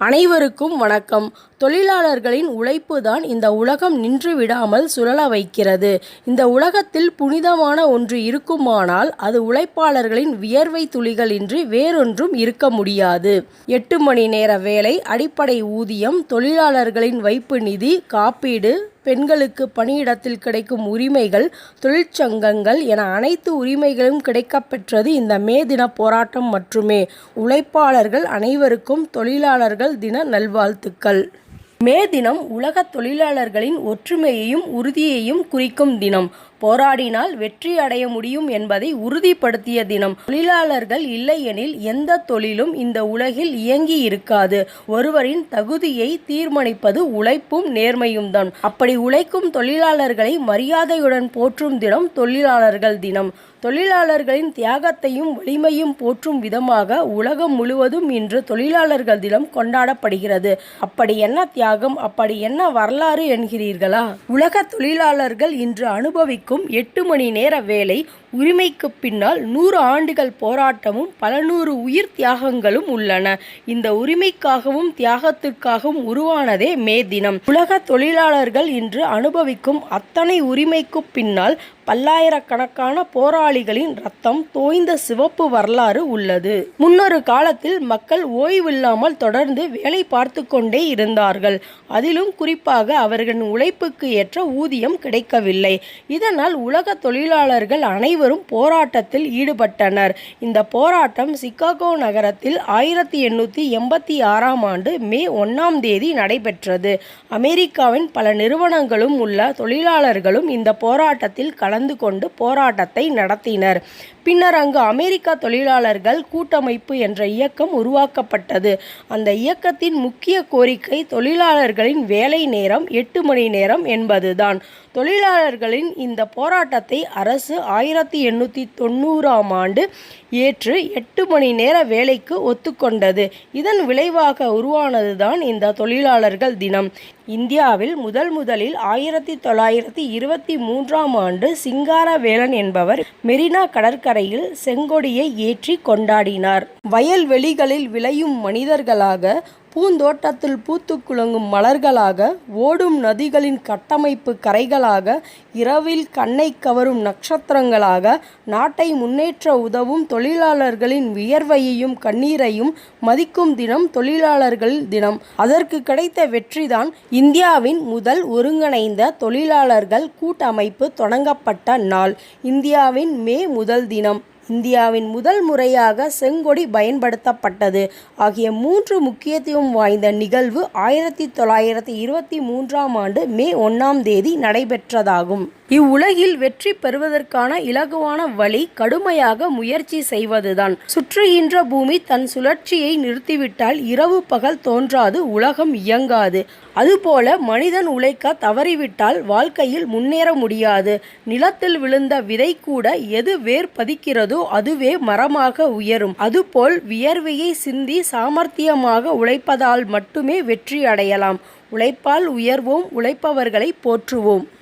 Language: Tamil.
அனைவருக்கும் வணக்கம். தொழிலாளர்களின் உழைப்பு தான் இந்த உலகம் நின்று விடாமல் சுழல வைக்கிறது. இந்த உலகத்தில் புனிதமான ஒன்று இருக்குமானால் அது உழைப்பாளர்களின் வியர்வை துளிகள் இன்றி வேறொன்றும் இருக்க முடியாது. எட்டு மணி நேர வேலை அடிப்படை ஊதியம் தொழிலாளர்களின் வைப்பு நிதி காப்பீடு பெண்களுக்கு பணியிடத்தில் கிடைக்கும் உரிமைகள் தொழிற்சங்கங்கள் என அனைத்து உரிமைகளும் கிடைக்கப்பெற்றது. இந்த மே தின போராட்டம் மட்டுமே. உழைப்பாளர்கள் அனைவருக்கும் தொழிலாளர்கள் தின நல்வாழ்த்துக்கள். மே தினம் உலக தொழிலாளர்களின் ஒற்றுமையையும் உறுதியையும் குறிக்கும் தினம். போராடினால் வெற்றி அடைய முடியும் என்பதை உறுதிப்படுத்திய தினம். தொழிலாளர்கள் இல்லையெனில் எந்த தொழிலும் இந்த உலகில் இயங்கி இருக்காது. ஒருவரின் தகுதியை தீர்மானிப்பது உழைப்பும் நேர்மையும் தான். அப்படி உழைக்கும் தொழிலாளர்களை மரியாதையுடன் போற்றும் தினம் தொழிலாளர்கள் தினம். தொழிலாளர்களின் தியாகத்தையும் வலிமையும் போற்றும் விதமாக உலகம் முழுவதும் இன்று தொழிலாளர்கள் தினம் கொண்டாடப்படுகிறது. அப்படி என்ன தியாகம் அப்படி என்ன வரலாறு என்கிறீர்களா? உலக தொழிலாளர்கள் இன்று அனுபவிக்கும் எட்டு மணி நேர வேலை உரிமைக்கு பின்னால் நூறு ஆண்டுகள் போராட்டமும் பல நூறு உயிர் தியாகங்களும் உள்ளன. இந்த உரிமைக்காகவும் தியாகத்திற்காகவும் உருவானதே மே தினம். உலக தொழிலாளர்கள் இன்று அனுபவிக்கும் அத்தனை உரிமைக்கு பின்னால் பல்லாயிரக்கணக்கான போராளிகளின் ரத்தம் தோய்ந்த சிவப்பு வரலாறு உள்ளது. முன்னொரு காலத்தில் மக்கள் ஓய்வில்லாமல் தொடர்ந்து வேலை பார்த்து கொண்டே இருந்தார்கள். அதிலும் குறிப்பாக அவர்களின் உழைப்புக்கு ஏற்ற ஊதியம் கிடைக்கவில்லை. இதனால் உலக தொழிலாளர்கள் அனைவரும் போராட்டத்தில் ஈடுபட்டனர். இந்த போராட்டம் சிக்காகோ நகரத்தில் ஆயிரத்தி எண்ணூற்றி எண்பத்தி ஆறாம் ஆண்டு மே ஒன்றாம் தேதி நடைபெற்றது. அமெரிக்காவின் பல நிறுவனங்களும் உள்ள தொழிலாளர்களும் இந்த போராட்டத்தில் கலந்து கொண்டு போராட்டத்தை நடத்தினர். பின்னர் அங்கு அமெரிக்க தொழிலாளர்கள் கூட்டமைப்பு என்ற இயக்கம் உருவாக்கப்பட்டது. அந்த இயக்கத்தின் முக்கிய கோரிக்கை தொழிலாளர்களின் வேலை நேரம் எட்டு மணி நேரம் என்பதுதான். தொழிலாளர்களின் இந்த போராட்டத்தை அரசு ஆயிரத்தி எண்ணூற்றி தொண்ணூறாம் ஆண்டு ஏற்று எட்டு மணி நேர வேலைக்கு ஒத்துக்கொண்டது. இதன் விளைவாக உருவானதுதான் இந்த தொழிலாளர்கள் தினம். இந்தியாவில் முதல் முதலில் ஆயிரத்தி தொள்ளாயிரத்தி இருபத்தி மூன்றாம் ஆண்டு சிங்காரவேலன் என்பவர் மெரினா கடற்கரையில் செங்கொடியை ஏற்றி கொண்டாடினார். வயல்வெளிகளில் விளையும் மனிதர்களாக பூந்தோட்டத்தில் பூத்து குலுங்கும் மலர்களாக ஓடும் நதிகளின் கட்டமைப்பு கரைகளாக இரவில் கண்ணை கவரும் நட்சத்திரங்களாக நாட்டை முன்னேற்ற உதவும் தொழிலாளர்களின் வியர்வையையும் கண்ணீரையும் மதிக்கும் தினம் தொழிலாளர்கள் தினம். அதற்கு கிடைத்த வெற்றிதான் இந்தியாவின் முதல் ஒருங்கிணைந்த தொழிலாளர்கள் கூட்டமைப்பு தொடங்கப்பட்ட நாள். இந்தியாவின் மே முதல் தினம். இந்தியாவின் முதல் முறையாக செங்கொடி பயன்படுத்தப்பட்டது. ஆகிய மூன்று முக்கியத்துவம் வாய்ந்த நிகழ்வு ஆயிரத்தி தொள்ளாயிரத்தி இருபத்தி மூன்றாம் ஆண்டு மே ஒன்றாம் தேதி நடைபெற்றதாகும். இவ்வுலகில் வெற்றி பெறுவதற்கான இலகுவான வழி கடுமையாக முயற்சி செய்வதுதான். சுற்றுகின்ற பூமி தன் சுழற்சியை நிறுத்திவிட்டால் இரவு பகல் தோன்றாது உலகம் இயங்காது. அதுபோல மனிதன் உழைக்க தவறிவிட்டால் வாழ்க்கையில் முன்னேற முடியாது. நிலத்தில் விழுந்த விதை கூட எது வேர் பதிக்கிறதோ அதுவே மரமாக உயரும். அதுபோல் வியர்வையை சிந்தி சாமர்த்தியமாக உழைப்பதால் மட்டுமே வெற்றி அடையலாம். உழைப்பால் உயர்வோம் உழைப்பவர்களை போற்றுவோம்.